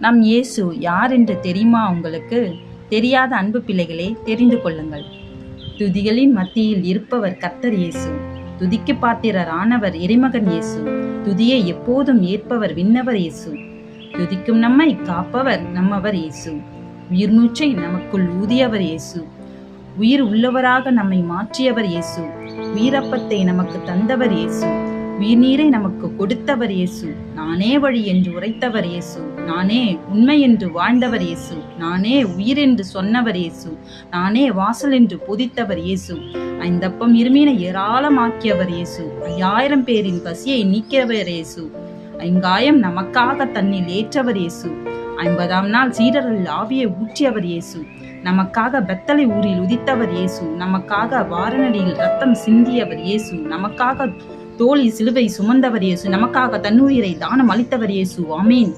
நம் இயேசு யார் என்று தெரியுமா உங்களுக்கு? தெரியாத அன்பு பிள்ளைகளே தெரிந்து கொள்ளுங்கள். துதிகளின் மத்தியில் இருப்பவர் கர்த்தர் இயேசு. துதிக்கு பாத்திரரானவர் இறைமகன் இயேசு. துதியை எப்போதும் ஏற்பவர் விண்ணவர் இயேசு. துதிக்கும் நம்மை காப்பவர் நம்மவர் இயேசு. உயிர் மூச்சை நமக்குள் ஊதியவர் இயேசு. உயிர் உள்ளவராக நம்மை மாற்றியவர் இயேசு. உயிரப்பத்தை நமக்கு தந்தவர் இயேசு. உயிர்நீரை நமக்கு கொடுத்தவர் இயேசு. நானே வழி என்று உரைத்தவர் இயேசு. நானே உண்மை என்று வாழ்ந்தவர் இயேசு. நானே உயிர் என்று சொன்னவர் இயேசு. நானே வாசல் என்று பொதித்தவர் இயேசு. ஐந்தப்பம் இருமீனை ஏராளமாக்கியவர் இயேசு. ஐயாயிரம் பேரின் பசியை நீக்கியவர் இயேசு. ஐங்காயம் நமக்காக தன்னில் ஏற்றவர் இயேசு. ஐம்பதாம் நாள் சீடரில் ஆவியை ஊற்றியவர் இயேசு. நமக்காக பெத்தலை ஊரில் உதித்தவர் இயேசு. நமக்காக வாரணடியில் ரத்தம் சிந்தியவர் இயேசு. நமக்காக தோளில் சிலுவை சுமந்தவர் இயேசு. நமக்காக தன்னுயிரை தானம் அளித்தவர் இயேசு. ஆமீன்.